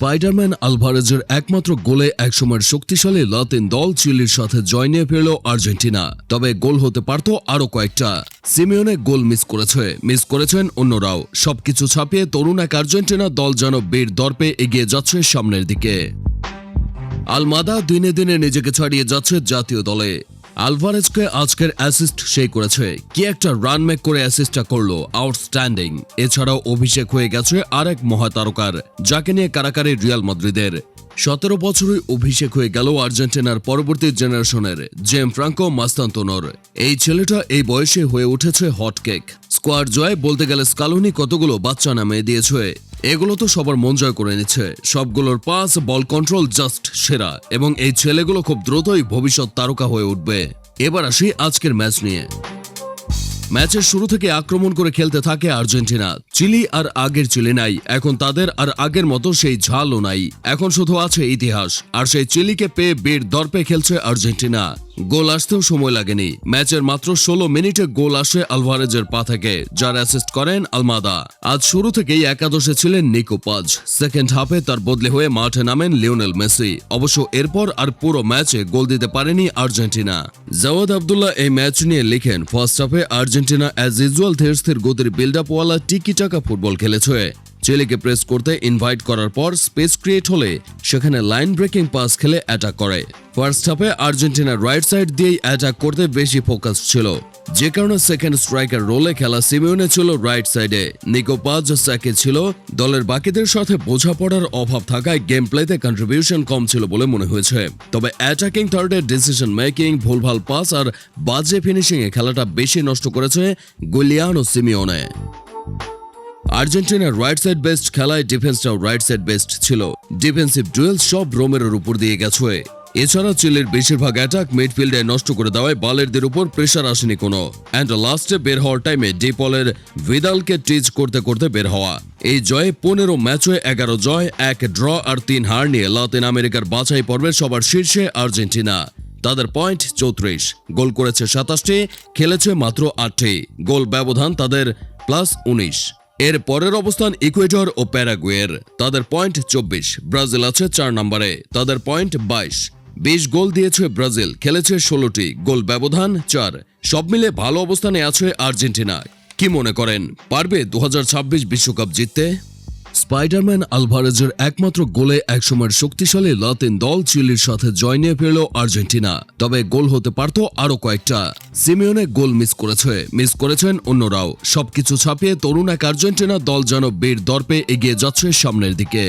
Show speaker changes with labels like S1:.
S1: Spiderman আলভারেজের একমাত্র গোলে একসময়ের শক্তিশালী লাতিন দল চিলির সাথে জয় নিয়ে ফিরল আর্জেন্টিনা। তবে গোল হতে পারত আরও কয়েকটা। সিমিওনে গোল মিস করেছে, মিস করেছেন অন্যরাও। সবকিছু ছাপিয়ে তরুণ এক আর্জেন্টিনা দল যেন বীর দর্পে এগিয়ে যাচ্ছে সামনের দিকে। আলমাদা দিনে দিনে নিজেকে ছাড়িয়ে যাচ্ছে জাতীয় দলে। আলভারেজকে আজকের অ্যাসিস্ট সেই করেছে। কি একটা রান মেক করে অ্যাসিস্টটা করল আউটস্ট্যান্ডিং এছাড়াও অভিষেক হয়ে গেছে আরেক মহাতারকার, যাকে নিয়ে কারাকারি রিয়াল মাদ্রিদের। সতেরো বছরই অভিষেক হয়ে গেল আর্জেন্টিনার পরবর্তী জেনারেশনের, জেম ফ্রাঙ্কো মাস্তান্তোনর। এই ছেলেটা এই বয়সে হয়ে উঠেছে হটকেক। স্কোয়াড জয় বলতে গেলে স্কালোনি কতগুলো বাচ্চা নামে দিয়েছে। এগুলো তো সবার মন জয় করে নিচ্ছে সবগুলোর পাস, বল কন্ট্রোল জাস্ট সেরা। এবং এই ছেলেগুলো খুব দ্রুতই ভবিষ্যৎ তারকা হয়ে উঠবে। এবার আসি আজকের ম্যাচ নিয়ে। ম্যাচের শুরু থেকে আক্রমণ করে খেলতে থাকে আর্জেন্টিনা। চিলি আর আগের চিলি নাই, এখন তাদের আর আগের মতো সেই ঝালও নাই। এখন শুধু আছে ইতিহাস, আর সেই চিলিকে পেয়ে বীর দর্পে খেলছে আর্জেন্টিনা। গোল আসতেও সময় লাগেনি, ম্যাচের মাত্র ষোলো মিনিটে গোল আসে আলভারেজের পা থেকে, যার অ্যাসিস্ট করেন আলমাদা। আজ শুরু থেকেই একাদশে ছিলেন নিকো পাজ সেকেন্ড হাফে তার বদলে হয়ে মাঠে নামেন লিওনেল মেসি। অবশ্য এরপর আর পুরো ম্যাচে গোল দিতে পারেনি আর্জেন্টিনা। জাওয়াদ আবদুল্লাহ এই ম্যাচ নিয়ে লিখেন ফার্স্ট হাফে আর্জেন্টিনা অ্যাজ ইউজুয়াল ধীর স্থির গতির বিল্ড আপ ওয়ালা টিকি ফুটবল খেলেছে। চিলিকে প্রেস করতে ইনভাইট করার পর স্পেস ক্রিয়েট হলে সেখানে লাইন ব্রেকিং পাস খেলে অ্যাটাক করে। ফার্স্ট হাফে আর্জেন্টিনার রাইট সাইড দিয়েই অ্যাটাক করতে বেশি ফোকাস ছিল। যে কারণে সেকেন্ড স্ট্রাইকার রোলে খেলা সিমিউনে ছিল রাইট সাইডে নিকো পাজ স্যাকে ছিল। দলের বাকিদের সাথে বোঝাপড়ার অভাব থাকায় গেম প্লেতে কন্ট্রিবিউশন কম ছিল বলে মনে হয়েছে। তবে অ্যাটাকিং থার্ডের ডিসিশন মেকিং ভুলভাল পাস আর বাজে ফিনিশিং এ খেলাটা বেশি নষ্ট করেছে গুলিয়ানো সিমিওনে আর্জেন্টিনার রাইট সাইড বেস্ট খেলায় ডিফেন্সটাও রাইট সাইড বেস্ট ছিল। ডিফেন্সিভ ডুয়েল সব রোমেরোর উপর দিয়ে গেছে। এছাড়া চিলের বেশিরভাগ অ্যাটাক মিডফিল্ডে নষ্ট করে দেওয়ায় বালেরদের উপর প্রেশার আসেনি কোনো। অ্যান্ড লাস্টে বের হওয়ার টাইমে ডিপলের ভিদালকে টিচ করতে করতে বের হওয়া। এই জয়ে পনেরো ম্যাচে এগারো জয়, এক ড্র আর তিন হার নিয়ে লাতিন আমেরিকার বাছাই পর্বের সবার শীর্ষে আর্জেন্টিনা। তাদের পয়েন্ট চৌত্রিশ। গোল করেছে সাতাশটি, খেলেছে মাত্র আটটি। গোল ব্যবধান তাদের প্লাস উনিশ। এর পরের অবস্থান ইকুয়েডর ও প্যারাগুয়ের। তাদের পয়েন্ট চব্বিশ, ব্রাজিল আছে চার নম্বরে। তাদের পয়েন্ট বাইশ, বিশ গোল দিয়েছে ব্রাজিল, খেলেছে ষোলোটি, গোল ব্যবধান চার। সব মিলে ভালো অবস্থানে আছে আর্জেন্টিনা। কি মনে করেন, পারবে দু বিশ্বকাপ জিততে? স্পাইডারম্যান আলভারেজের একমাত্র গোলে একসময়ের শক্তিশালী লাতিন দল চিলির সাথে জয় নিয়ে ফিরল আর্জেন্টিনা। তবে গোল হতে পারত আরও কয়েকটা। সিমিওনে গোল মিস করেছে, মিস করেছেন অন্যরাও। সবকিছু ছাপিয়ে তরুণ এক আর্জেন্টিনা দল যেন বীর দর্পে এগিয়ে যাচ্ছে সামনের দিকে।